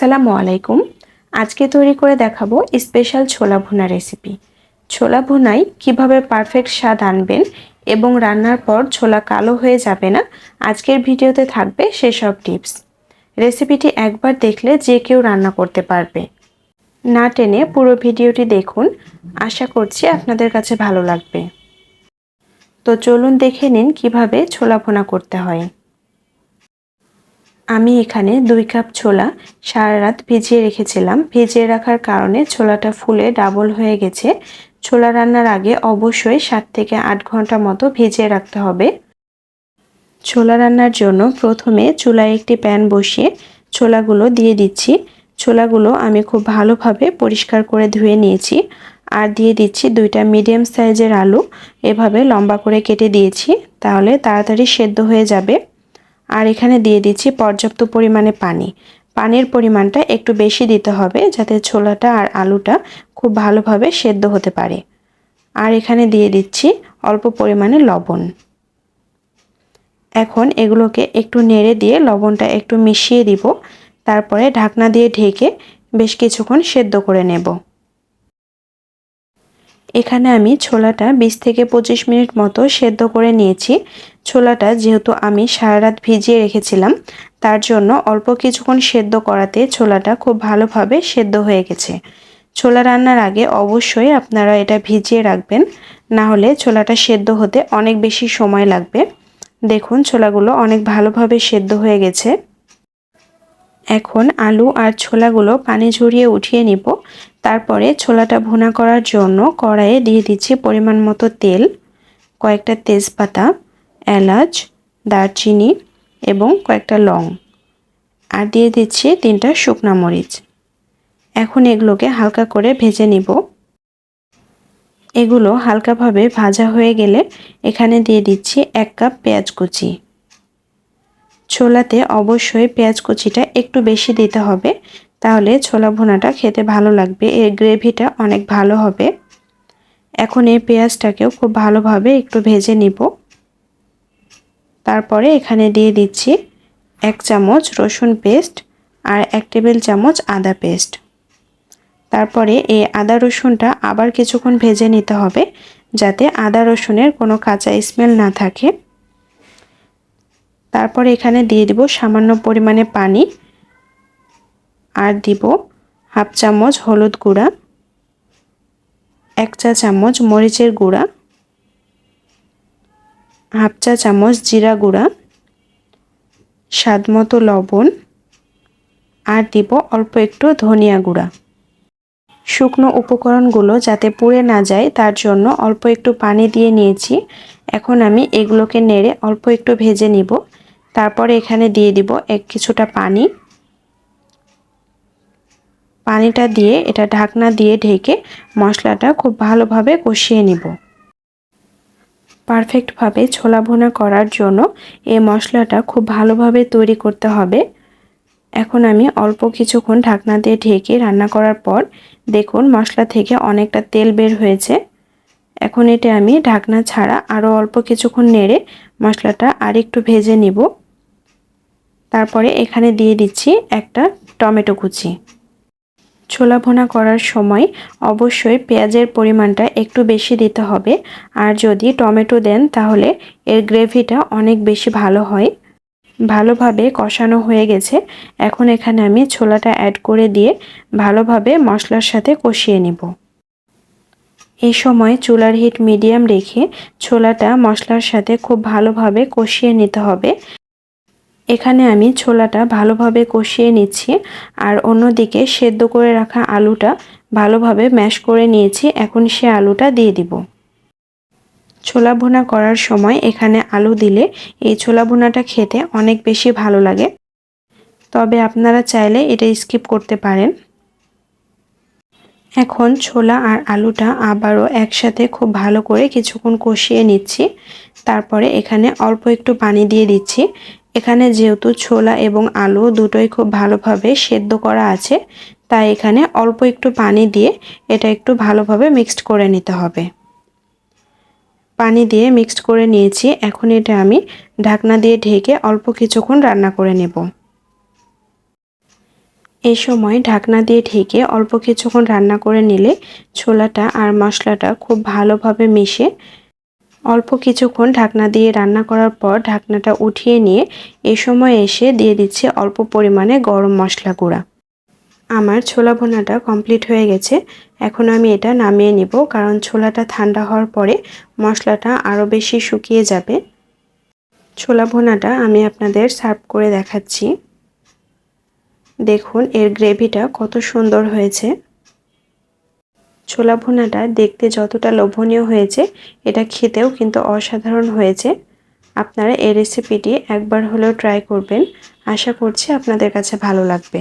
আসসালামু আলাইকুম। আজকে তৈরি করে দেখাবো স্পেশাল ছোলা ভুনা রেসিপি ছোলা ভুনায় কীভাবে পারফেক্ট স্বাদ আনবেন এবং রান্নার পর ছোলা কালো হয়ে যাবে না, আজকের ভিডিওতে থাকবে সেসব টিপস রেসিপিটি একবার দেখলে যে কেউ রান্না করতে পারবে। না টেনে পুরো ভিডিওটি দেখুন, আশা করছি আপনাদের কাছে ভালো লাগবে। তো চলুন দেখে নিন কীভাবে ছোলা ভুনা করতে হয়। আমি এখানে দুই কাপ ছোলা সারা রাত ভিজিয়ে রেখেছিলাম। ভিজিয়ে রাখার কারণে ছোলাটা ফুলে ডাবল হয়ে গেছে। ছোলা রান্নার আগে অবশ্যই সাত থেকে আট ঘণ্টা মতো ভিজিয়ে রাখতে হবে। ছোলা রান্নার জন্য প্রথমে চুলায় একটি প্যান বসিয়ে ছোলাগুলো দিয়ে দিচ্ছি। ছোলাগুলো আমি খুব ভালোভাবে পরিষ্কার করে ধুয়ে নিয়েছি আর দিয়ে দিচ্ছি দুইটা মিডিয়াম সাইজের আলু। এভাবে লম্বা করে কেটে দিয়েছি। তাহলে তাড়াতাড়ি সেদ্ধ হয়ে যাবে। আর এখানে দিয়ে দিচ্ছি পর্যাপ্ত পরিমাণে পানি। পানির পরিমাণটা একটু বেশি দিতে হবে যাতে ছোলাটা আর আলুটা খুব ভালোভাবে সেদ্ধ হতে পারে। আর এখানে দিয়ে দিচ্ছি অল্প পরিমাণে লবণ। এখন এগুলোকে একটু নেড়ে দিয়ে লবণটা একটু মিশিয়ে দিব। তারপরে ঢাকনা দিয়ে ঢেকে বেশ কিছুক্ষণ সেদ্ধ করে নেব। এখানে আমি ছোলাটা বিশ থেকে পঁচিশ মিনিট মতো সেদ্ধ করে নিয়েছি। ছোলাটা যেহেতু আমি সারা রাত ভিজিয়ে রেখেছিলাম, তার জন্য অল্প কিছুক্ষণ সেদ্ধ করাতে ছোলাটা খুব ভালোভাবে সেদ্ধ হয়ে গেছে। ছোলা রান্নার আগে অবশ্যই আপনারা এটা ভিজিয়ে রাখবেন, না হলে ছোলাটা সেদ্ধ হতে অনেক বেশি সময় লাগবে। দেখুন ছোলাগুলো অনেক ভালোভাবে সেদ্ধ হয়ে গেছে। এখন আলু আর ছোলাগুলো পানি ঝরিয়ে উঠিয়ে নিব। তারপরে ছোলাটা ভুনা করার জন্য কড়াইয়ে দিয়ে দিচ্ছি পরিমাণ মতো তেল, কয়েকটা তেজপাতা। এলাচ, দারচিনি এবং কয়েকটা লং। আর দিয়ে দিচ্ছি তিনটা শুকনা মরিচ। এখন এগুলোকে হালকা করে ভেজে নিব। এগুলো হালকাভাবে ভাজা হয়ে গেলে এখানে দিয়ে দিচ্ছি এক কাপ পেঁয়াজ কুচি। ছোলাতে অবশ্যই পেঁয়াজ কুচিটা একটু বেশি দিতে হবে, তাহলে ছোলা ভোনাটা খেতে ভালো লাগবে, এর গ্রেভিটা অনেক ভালো হবে। এখন এই পেঁয়াজটাকেও খুব ভালোভাবে একটু ভেজে নিব। তারপরে এখানে দিয়ে দিচ্ছি এক চামচ রসুন পেস্ট আর এক টেবিল চামচ আদা পেস্ট। তারপরে এই আদা রসুনটা আবার কিছুক্ষণ ভেজে নিতে হবে যাতে আদা রসুনের কোনো কাঁচা স্মেল না থাকে। তারপরে এখানে দিয়ে দিব সামান্য পরিমাণে পানি আর দিব হাফ চামচ হলুদ গুঁড়া, এক চা চামচ মরিচের গুঁড়া হাফ চা চামচ জিরা গুঁড়া স্বাদ মতো লবণ, আর দিব অল্প একটু ধনিয়া গুঁড়া। শুকনো উপকরণগুলো যাতে পুড়ে না যায়, তার জন্য অল্প একটু পানি দিয়ে নিয়েছি। এখন আমি এগুলোকে নেড়ে অল্প একটু ভেজে নিব। তারপরে এখানে দিয়ে দিব এক কিছুটা পানি। পানিটা দিয়ে এটা ঢাকনা দিয়ে ঢেকে মশলাটা খুব ভালোভাবে কষিয়ে নিব। পারফেক্টভাবে ছোলা ভুনা করার জন্য এই মশলাটা খুব ভালোভাবে তৈরি করতে হবে। এখন আমি অল্প কিছুক্ষণ ঢাকনা দিয়ে ঢেকে রান্না করার পর দেখুন মশলা থেকে অনেকটা তেল বের হয়েছে। এখন এটা আমি ঢাকনা ছাড়া আরও অল্প কিছুক্ষণ নেড়ে মশলাটা আর একটু ভেজে নিব। তারপরে এখানে দিয়ে দিচ্ছি একটা টমেটো কুচি। ছোলা ভোনা করার সময় অবশ্যই পেঁয়াজের পরিমাণটা একটু বেশি দিতে হবে। আর যদি টমেটো দেন, তাহলে এর গ্রেভিটা অনেক বেশি ভালো হয়। ভালোভাবে কষানো হয়ে গেছে। এখন এখানে আমি ছোলাটা অ্যাড করে দিয়ে ভালোভাবে মশলার সাথে কষিয়ে নিব। এই সময় চুলার হিট মিডিয়াম রেখে ছোলাটা মশলার সাথে খুব ভালোভাবে কষিয়ে নিতে হবে। এখানে আমি ছোলাটা ভালোভাবে কষিয়ে নিচ্ছি আর অন্যদিকে সেদ্ধ করে রাখা আলুটা ভালোভাবে ম্যাশ করে নিয়েছি। এখন সে আলুটা দিয়ে দিব। ছোলা ভোনা করার সময় এখানে আলু দিলে এই ছোলা ভোনাটা খেতে অনেক বেশি ভালো লাগে। তবে আপনারা চাইলে এটা স্কিপ করতে পারেন। এখন ছোলা আর আলুটা আবারও একসাথে খুব ভালো করে কিছুক্ষণ কষিয়ে নিচ্ছি। তারপরে এখানে অল্প একটু পানি দিয়ে দিচ্ছি। এখানে যেহেতু ছোলা এবং আলু দুটোই খুব ভালোভাবে সেদ্ধ করা আছে, তাই এখানে অল্প একটু পানি দিয়ে এটা একটু ভালোভাবে মিক্সড করে নিতে হবে। পানি দিয়ে মিক্সড করে নিয়েছি। এখন এটা আমি ঢাকনা দিয়ে ঢেকে অল্প কিছুক্ষণ রান্না করে নেব। এই সময় ঢাকনা দিয়ে ঢেকে অল্প কিছুক্ষণ রান্না করে নিলে ছোলাটা আর মশলাটা খুব ভালোভাবে মিশে। অল্প কিছুক্ষণ ঢাকনা দিয়ে রান্না করার পর ঢাকনাটা উঠিয়ে নিয়ে এ সময় এসে দিয়ে দিচ্ছে অল্প পরিমাণে গরম মশলা গুঁড়া। আমার ছোলা ভোনাটা কমপ্লিট হয়ে গেছে। এখন আমি এটা নামিয়ে নিব কারণ ছোলাটা ঠান্ডা হওয়ার পরে মশলাটা আরও বেশি শুকিয়ে যাবে। ছোলা ভোনাটা আমি আপনাদের সার্ভ করে দেখাচ্ছি। দেখুন, এর গ্রেভিটা কত সুন্দর হয়েছে। ছোলা ভুনাটা দেখতে যতটা লোভনীয় হয়েছে, এটা খেতেও কিন্তু অসাধারণ হয়েছে। আপনারা এই রেসিপিটি একবার হলেও ট্রাই করবেন। আশা করছি আপনাদের কাছে ভালো লাগবে।